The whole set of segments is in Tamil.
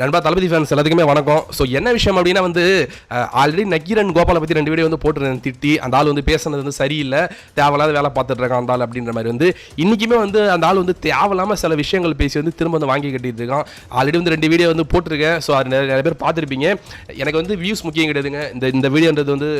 நண்பா தளபதி ஃபேன்ஸ் எல்லாத்துக்குமே வணக்கம். ஸோ என்ன விஷயம் அப்படின்னா வந்து ஆல்ரெடி நக்கீரன் கோபாலை பற்றி ரெண்டு வீடியோ வந்து போட்டுருந்தேன் திட்டி. அந்த ஆள் வந்து பேசுனது வந்து சரியில்லை. தேவையில்லாத வேலை பார்த்துட்டு இருக்கான் அந்த ஆள் அப்படின்ற மாதிரி வந்து. இன்றைக்குமே வந்து அந்த ஆள் வந்து தேவையில்லாமல் சில விஷயங்கள் பேசி வந்து திரும்ப வந்து வாங்கி கட்டிட்டு இருக்கான். ஆல்ரெடி வந்து ரெண்டு வீடியோ வந்து போட்டிருக்கேன். ஸோ அது நிறைய பேர் பார்த்துருப்பீங்க. எனக்கு வந்து வியூஸ் முக்கியம் கிடையாதுங்க. இந்த இந்த வீடியோன்றது வந்து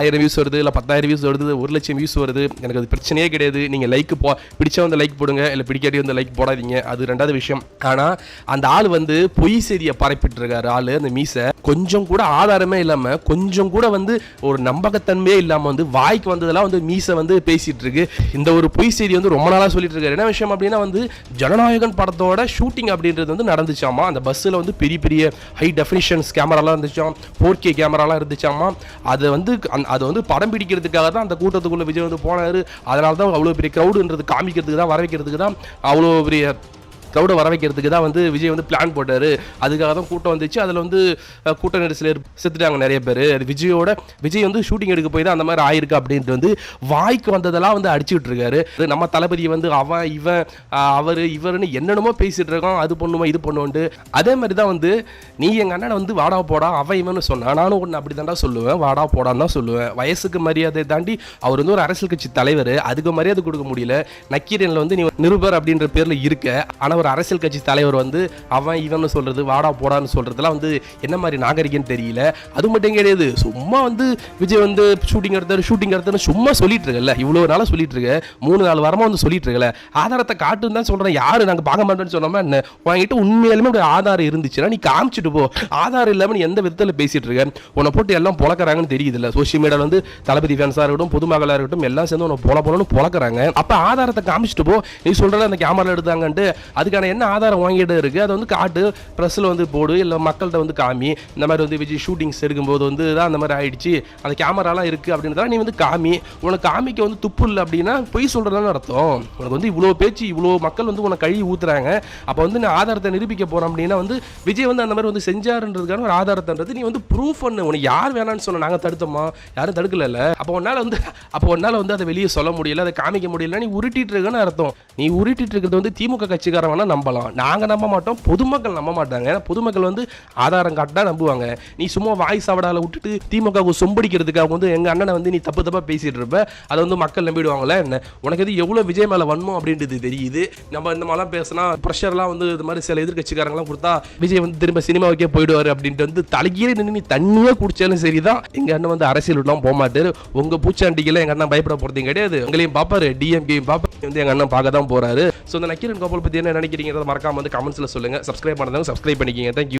ஆயிரம் வியூஸ் வருது இல்லை பத்தாயிரம் வியூஸ் வருது ஒரு லட்சம் வியூஸ் வருது. எனக்கு அது பிரச்சனையே கிடையாது. நீங்கள் லைக் போ பிடிச்சா வந்து லைக் போடுங்க இல்லை பிடிக்காட்டி வந்து லைக் போடாதீங்க. அது ரெண்டாவது விஷயம். ஆனால் அந்த ஆள் வந்து பொய் செய்தியை பரப்பிட்டு இருக்காரு ஆள் அந்த மீசை. கொஞ்சம் கூட ஆதாரமே இல்லாமல் கொஞ்சம் கூட வந்து ஒரு நம்பகத்தன்மையே இல்லாமல் வந்து வாய்க்கு வந்ததெல்லாம் வந்து மீசை வந்து பேசிட்டு இருக்கு இந்த ஒரு பொய் செய்தி வந்து ரொம்ப நாளாக சொல்லிட்டு இருக்காரு என்ன விஷயம் அப்படின்னா வந்து ஜனநாயகன் படத்தோட ஷூட்டிங் அப்படின்றது வந்து நடந்துச்சாமா? அந்த பஸ்ஸில் வந்து பெரிய பெரிய ஹை டெஃபினிஷன்ஸ் கேமராலாம் இருந்துச்சாம் ஃபோர் கே கேமராலாம் இருந்துச்சாமா? அது வந்து அதை அது வந்து படம் பிடிக்கிறதுக்காக தான் அந்த கூட்டத்துக்குள்ள விஜய் வந்து போனார். அதனால தான் அவ்வளோ பெரிய க்ரௌடுன்றது காமிக்கிறதுக்கு தான் வர வைக்கிறதுக்கு தான் அவ்வளோ பெரிய க்ரௌடை வர வைக்கிறதுக்கு தான் வந்து விஜய் வந்து பிளான் போட்டார். அதுக்காக தான் கூட்டம் வந்துச்சு. அதில் வந்து கூட்ட நெரிசல் செத்துட்டாங்க நிறைய பேர். அது விஜயோட விஜய் வந்து ஷூட்டிங் எடுக்க போய் தான் அந்த மாதிரி ஆயிருக்கு அப்படின்ட்டு வந்து வாய்க்கு வந்ததெல்லாம் வந்து அடிச்சுட்டு இருக்காரு. அது நம்ம தளபதி வந்து அவன் இவன் அவர் இவர்னு என்னென்னமோ பேசிட்டு இருக்கான். அது பண்ணுமா இது பண்ணுவோன்ட்டு. அதே மாதிரி தான் வந்து நீ எங்கள் அண்ணனை வந்து வாடா போடா அவன் இவன்னு சொன்னான். நானும் ஒன்று அப்படி தான்டா சொல்லுவேன். வாடா போடான்னு தான் சொல்லுவேன். வயசுக்கு மரியாதை தாண்டி அவர் வந்து ஒரு அரசியல் கட்சி தலைவர். அதுக்கு மரியாதை கொடுக்க முடியல. நக்கீரனில் வந்து நீ நிருபர் அப்படின்ற பேரில் இருக்க. ஆனால் ஒரு அரசியல் கட்சி தலைவர் வந்து அவன் இவன் சொல்கிறது வாடா போடான்னு சொல்கிறதுலாம் வந்து என்ன மாதிரி நாகரிகம்னு தெரியல. அது மட்டும் கிடையாது. சும்மா வந்து விஜய் வந்து ஷூட்டிங் எடுத்தாரு ஷூட்டிங் எடுத்தாரு சும்மா சொல்லிட்டு இருக்கல. இவ்வளோ நாளாக சொல்லிட்டு இருக்க. மூணு நாலு வாரமாக வந்து சொல்லிட்டு இருக்கல. ஆதாரத்தை காட்டுன்னு தான் சொல்கிறேன் யாரு? நாங்கள் பார்க்க மாட்டோம்னு சொன்னோமா என்ன? வாங்கிட்டு உண்மையாலுமே ஒரு ஆதாரம் இருந்துச்சுன்னா நீ காமிச்சிட்டு போ. ஆதாரம் இல்லாமல் நீ எந்த விதத்தில் பேசிகிட்டு இருக்க? உன்னை போட்டு எல்லாம் பொழக்கிறாங்கன்னு தெரியுதுல்ல. சோஷியல் மீடியாவில் வந்து தளபதி ஃபேன்ஸாக இருக்கட்டும் பொதுமக்களாக இருக்கட்டும் எல்லாம் சேர்ந்து உன்னை பொல போலன்னு பொழக்கிறாங்க. அப்போ ஆதாரத்தை காமிச்சிட்டு போ. நீ சொல்கிற அந்த கேமரா எடுத்தாங்கன்ட்டு அது அதுக்கான என்ன ஆதாரம் வாங்கிட்டு இருக்குது அதை வந்து காட்டு ப்ரெஸ்ஸில் வந்து போடு இல்லை மக்கள்கிட்ட வந்து காமி. இந்த மாதிரி வந்து விஜய் ஷூட்டிங்ஸ் எடுக்கும்போது வந்து தான் அந்த மாதிரி ஆயிடுச்சு. அந்த கேமராலாம் இருக்குது அப்படின்றத நீ வந்து காமி. உனக்கு காமிக்க வந்து துப்பு இல்லை அப்படின்னா பொய் சொல்கிறதான அர்த்தம். உனக்கு வந்து இவ்வளோ பேச்சு இவ்வளோ மக்கள் வந்து உனக்கு கழுவி ஊத்துறாங்க. அப்போ வந்து நான் ஆதாரத்தை நிரூபிக்க போகிறேன் அப்படின்னா வந்து விஜய் வந்து அந்த மாதிரி வந்து செஞ்சாருன்றதுக்கான ஒரு ஆதாரத்தைன்றது நீ வந்து ப்ரூஃப் பண்ணு. உனக்கு யார் வேணாம்னு சொன்ன நாங்கள் தடுத்தோமா? யாரும் தடுக்கல அப்போ உன்னால் வந்து அப்போ உன்னால் வந்து அதை வெளியே சொல்ல முடியல அதை காமிக்க முடியல நீ உருட்டிட்டு இருக்கன்னு அர்த்தம். நீ உருட்டிட்டு இருக்கிறது வந்து திமுக கட்சிக்காரன் வேணா நம்பலாம். நாங்கள் நம்ப மாட்டோம் பொதுமக்கள் நம்ப மாட்டாங்க. ஏன்னா பொதுமக்கள் வந்து ஆதாரம் காட்டா நம்புவாங்க. நீ சும்மா வாய் சாவடால விட்டுட்டு திமுக சொம்படிக்கிறதுக்காக வந்து எங்கள் அண்ணனை வந்து நீ தப்பு தப்பாக பேசிகிட்டு இருப்ப. அதை வந்து மக்கள் நம்பிடுவாங்களே என்ன? உனக்கு எது எவ்வளோ விஜய் மேலே வன்மம் அப்படின்றது தெரியுது. நம்ம இந்த மாதிரிலாம் பேசினா ப்ரெஷர்லாம் வந்து இது மாதிரி சில எதிர்கட்சிக்காரங்களாம் கொடுத்தா விஜய் வந்து திரும்ப சினிமாவுக்கே போயிடுவார் அப்படின்ட்டு வந்து தலைகீழே நின்று நீ தண்ணியே குடிச்சாலும் சரிதான். எங்கள் அண்ணன் வந்து அரசியல் விடலாம் போக மாட்டார். உங்கள் பூச்சாண்டிக்கெல்லாம் எங்கள் அண்ணன் பயப்பட போகிறதையும் கிடையாது. உங்களையும் பார்ப்பாரு டிஎம்கேயும் பார்ப்பாரு வந்து எங்கள் அண்ணன் பார்க்க தான் போகிறாரு ஸோ இந்த நக்கீரன் கோபால் பற்றி என்ன நினைக்கிறீங்க மறக்காம வந்து கமெண்ட்ஸில் சொல்லுங்கள் சப்ஸ்கிரைப் பண்ணதாங்க சப்ஸ்கிரைப் பண்ணிக்கிங்க. Thank you